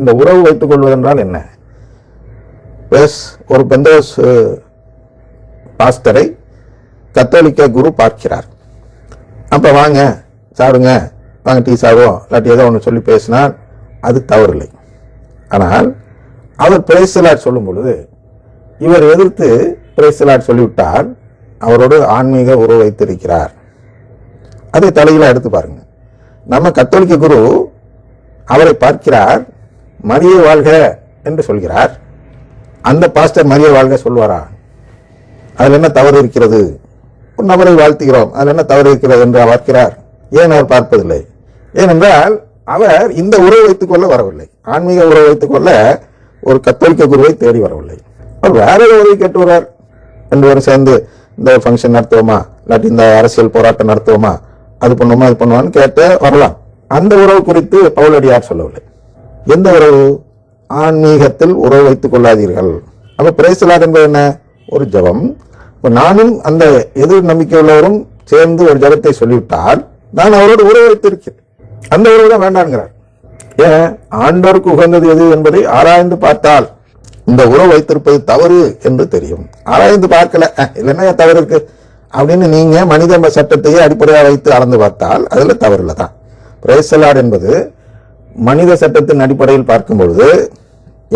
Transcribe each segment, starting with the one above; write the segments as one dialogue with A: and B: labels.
A: இந்த உறவு வைத்துக் கொள்வதென்றால் என்ன? எஸ் ஒரு பெந்தோஸ் பாஸ்டரை கத்தோலிக்க குரு பார்க்கிறார். அப்ப வாங்க சாப்பிடுங்க. வாங்க டீ சாப்பிடுவோம். இல்லாட்டி ஏதோ ஒன்று சொல்லி பேசினால் அது தவறில்லை. ஆனால் அவர் பிரேசலாட் சொல்லும் பொழுது இவர் எதிர்த்து பிரேசலாட் சொல்லிவிட்டால் அவரோடு ஆன்மீக உறவு வைத்திருக்கிறார். அதை தலையில எடுத்து பாருங்க. நம்ம கத்தோலிக்க குரு அவரை பார்க்கிறார் மரிய வாழ்க என்று சொல்கிறார். அந்த பாஸ்டர் மரிய வாழ்க சொல்வாரா? அதில் என்ன தவறு இருக்கிறது? ஒரு நபரை வாழ்த்துகிறோம். அதில் என்ன தவறு இருக்கிறது என்று பார்க்கிறார். ஏன் அவர் பார்ப்பதில்லை? ஏனென்றால் அவர் இந்த உறவு வைத்துக் கொள்ள வரவில்லை. ஆன்மீக உறவு வைத்துக் கொள்ள ஒரு கத்தோலிக்க குருவை தேடி வரவில்லை. அவர் வேற ஒரு உதவி கேட்டு வர்றார். ரெண்டு பேரும் சேர்ந்து இந்த ஃபங்க்ஷன் நடத்துவோமா? இல்லாட்டி இந்த அரசியல் போராட்டம் நடத்துவோமா? அது பண்ணுவோமா? இது பண்ணுவான்னு கேட்டு வரலாம். அந்த உறவு குறித்து பவுலடியார் சொல்லவில்லை. எந்த உறவு ஆன்மீகத்தில் உறவு வைத்துக் கொள்ளாதீர்கள். அப்போ பிரேசலாத் என்பது என்ன? ஒரு ஜெபம். இப்போ நானும் அந்த எதிர் நம்பிக்கை உள்ளவரும் சேர்ந்து ஒரு ஜெபத்தை சொல்லிவிட்டால் நான் அவரோடு உறவு வைத்திருக்கேன் அந்த உறவு தான் வேண்டாங்கிறார் ஏன்? ஆண்டோருக்கு உகந்தது எது என்பதை ஆராய்ந்து பார்த்தால் இந்த உறவு வைத்திருப்பது தவறு என்று தெரியும். ஆராய்ந்து பார்க்கல. இல்லைன்னா தவறு இருக்கு? அப்படின்னு நீங்க மனித சட்டத்தையே அடிப்படையாக வைத்து அளந்து பார்த்தால் அதுல தவறு இல்லை தான் பிரேசலாட் என்பது மனித சட்டத்தின் அடிப்படையில் பார்க்கும் பொழுது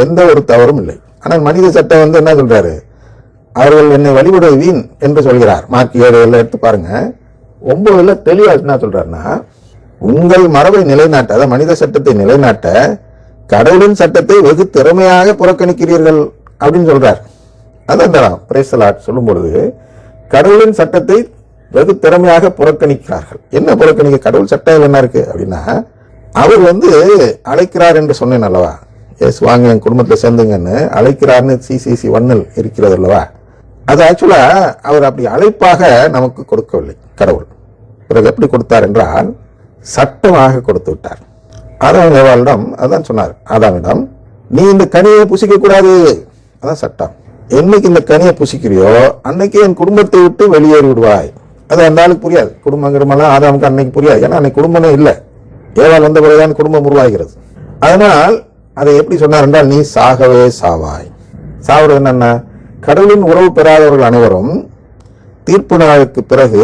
A: எந்த ஒரு தவறும் இல்லை. ஆனால் மனித சட்டம் வந்து என்ன சொல்றாரு? அவர்கள் என்னை வழிபடுவது வீண் என்று சொல்கிறார். மார்க் ஏழு எல்லாம் எடுத்து பாருங்க. ஒன்பதுல தெளிவா என்ன சொல்றாருன்னா உங்கள் மரபை நிலைநாட்ட அதாவது மனித சட்டத்தை நிலைநாட்ட கடவுளின் சட்டத்தை வெகு திறமையாக புறக்கணிக்கிறீர்கள் அப்படின்னு சொல்றார். அதான் பிரேசலாட் சொல்லும் பொழுது கடவுளின் சட்டத்தை வெகு திறமையாக புறக்கணிக்கிறார்கள். என்ன புறக்கணிக்க? கடவுள் சட்டம் என்ன இருக்கு அப்படின்னா அவர் வந்து அழைக்கிறார் என்று சொன்னேன் அல்லவா? எஸ் வாங்க என் குடும்பத்தில் சேர்ந்துங்கன்னு. அழைக்கிறார்னு சிசிசி ஒன்னில் இருக்கிறது அல்லவா? அது ஆக்சுவலா அவர் அப்படி அழைப்பாக நமக்கு கொடுக்கவில்லை கடவுள். பிறகு எப்படி கொடுத்தார் என்றால் சட்டமாக கொடுத்து விட்டார். ஆதாம் ஏவாளிடம் அதான் சொன்னார். ஆதாமிடம் நீ இந்த கனியை புசிக்க கூடாது அதான் சட்டம். என்னைக்கு இந்த கனியை புசிக்கிறியோ அன்னைக்கு என் குடும்பத்தை விட்டு வெளியேறி விடுவாய் அது அந்த ஆளுக்கு புரியாது. குடும்பம் கிடுமெல்லாம் ஆதாமுக்கு அன்னைக்கு புரியாது. ஏன்னா அன்னைக்கு குடும்பமே இல்லை. ஏவாள் வந்த பிறகுதான் குடும்பம் உருவாகிறது. அதனால் அதை எப்படி சொன்னார் என்றால் நீ சாகவே சாவாய். சாவது என்னென்ன கடவுளின் உறவு பெறாதவர்கள் அனைவரும் தீர்ப்பு நாளுக்கு பிறகு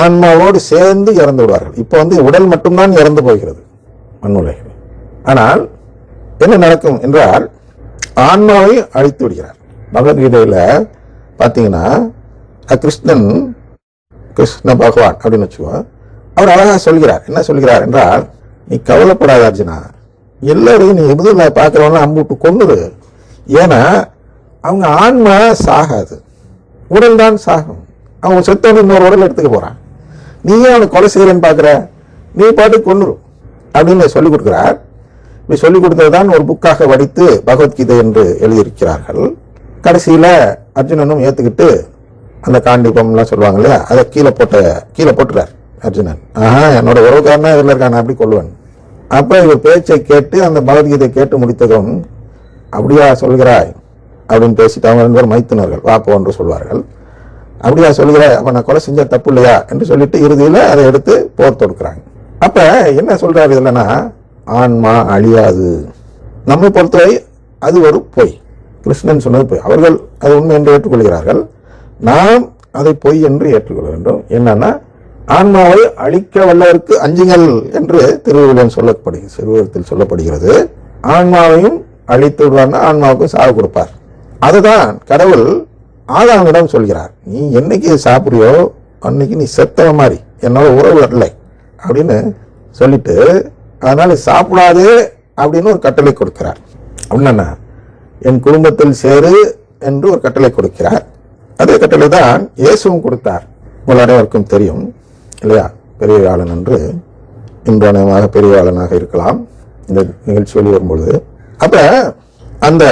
A: ஆன்மாவோடு சேர்ந்து இறந்து விடுவார்கள். இப்போ வந்து உடல் மட்டும்தான் இறந்து போகிறது மண்ணுலகில். ஆனால் என்ன நடக்கும் என்றால் ஆன்மாவை அழித்து விடுகிறார். பகவத்கீதையில் பார்த்தீங்கன்னா கிருஷ்ணன் கிருஷ்ண பகவான் அப்படின்னு வச்சுக்கோ அவர் அழகாக சொல்கிறார். என்ன சொல்கிறார் என்றால் நீ கவலைப்படாத அர்ஜுனா எல்லாரையும் நீ எதுல பார்க்கறவங்க அம்புட்டு கொன்னுரு ஏன்னா அவங்க ஆன்மா சாகாது. உடல் தான் சாகும். அவங்க செத்தவன் இன்னொரு உடல் எடுத்துக்க போகிறான் நீ ஏன் அவனை கொலை செய்யறேன்னு பார்க்குற? நீ பாட்டு கொன்னுரு. அப்படின்னு சொல்லிக் கொடுக்குறார். இப்படி சொல்லிக் கொடுத்தது தான் ஒரு புக்காக வடித்து பகவத்கீதை என்று எழுதியிருக்கிறார்கள். கடைசியில் அர்ஜுனனும் ஏற்றுக்கிட்டு அந்த காண்டிபம்லாம் சொல்லுவாங்க இல்லையா? அதை கீழே போட்ட கீழே போட்டுறார். அர்ஜுனன். ஆஹா என்னோட உறவுக்காரனா இதில் இருக்கான்? அப்படி கொள்வன் அப்போ இவர் பேச்சை கேட்டு அந்த பகவத்கீதை கேட்டு முடித்ததும் அப்படியா சொல்கிறாய்? அப்படின்னு பேசிட்டு அவங்க ரெண்டு பேரும் மைத்துனர்கள் வாப்போ என்று சொல்வார்கள். அப்படியா சொல்கிறாய்? அப்போ நான் கொலை செஞ்ச தப்பு இல்லையா? என்று சொல்லிட்டு இறுதியில் அதை எடுத்து போர் தொடுக்கிறாங்க. அப்போ என்ன சொல்கிறார் இதுலன்னா ஆன்மா அழியாது. நம்மை பொறுத்தவரை அது ஒரு பொய். கிருஷ்ணன் சொன்னது பொய். அவர்கள் அது உண்மை என்று ஏற்றுக்கொள்கிறார்கள். நாம் அதை பொய் என்று ஏற்றுக்கொள்ள வேண்டும். என்னன்னா ஆன்மாவை அழிக்க வல்லவருக்கு அஞ்சுங்கள் என்று திருவிழன் சொல்லப்படுகிறது சிறுவத்தில் சொல்லப்படுகிறது. ஆன்மாவையும் அழித்து விடுவார்னா ஆன்மாவுக்கும் சாவு கொடுப்பார். அதுதான் கடவுள் ஆதாமிடம் சொல்கிறார். நீ என்னைக்கு சாப்பிட்றியோ அன்னைக்கு நீ செத்தவ மாதிரி என்னோட உறவு இல்லை அப்படின்னு சொல்லிட்டு அதனால சாப்பிடாது அப்படின்னு ஒரு கட்டளை கொடுக்கிறார். அப்படின்னா என் குடும்பத்தில் சேரு என்று ஒரு கட்டளை கொடுக்கிறார். அதே கட்டளை தான் இயேசுவும் கொடுத்தார். உங்கள் அனைவருக்கும் தெரியும். இல்லையா? பெரிய ஆளன் என்று இன்றானமாக பெரியவாளனாக இருக்கலாம். இந்த நிகழ்ச்சி வெளி வரும்பொழுது. அப்ப அந்த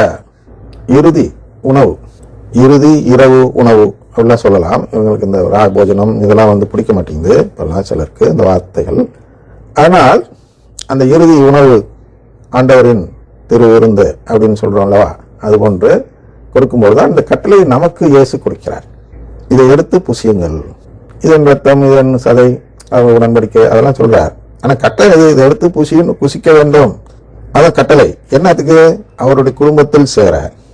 A: இறுதி உணவு இறுதி இரவு உணவு அப்படிலாம் சொல்லலாம். இவங்களுக்கு இந்த ரா போஜனம் இதெல்லாம் வந்து பிடிக்க மாட்டேங்குது. இப்பெல்லாம் சிலருக்கு இந்த வார்த்தைகள். ஆனால் அந்த இறுதி உணவு ஆண்டவரின் திரு விருந்து அப்படின்னு சொல்கிறோம் அல்லவா? அது போன்று கொடுக்கும்போது தான் இந்த கட்டளை நமக்கு இயேசு கொடுக்கிறார். இதை எடுத்து புசியுங்கள். இதன் ரத்தம் இதன் சதை அவர் உடன்படிக்கை அதெல்லாம் சொல்றார். ஆனா கட்டளை இதை எடுத்து புசியும் புசிக்க வேண்டும். அதான் கட்டளை. என்னத்துக்கு? அவருடைய குடும்பத்தில் சேர.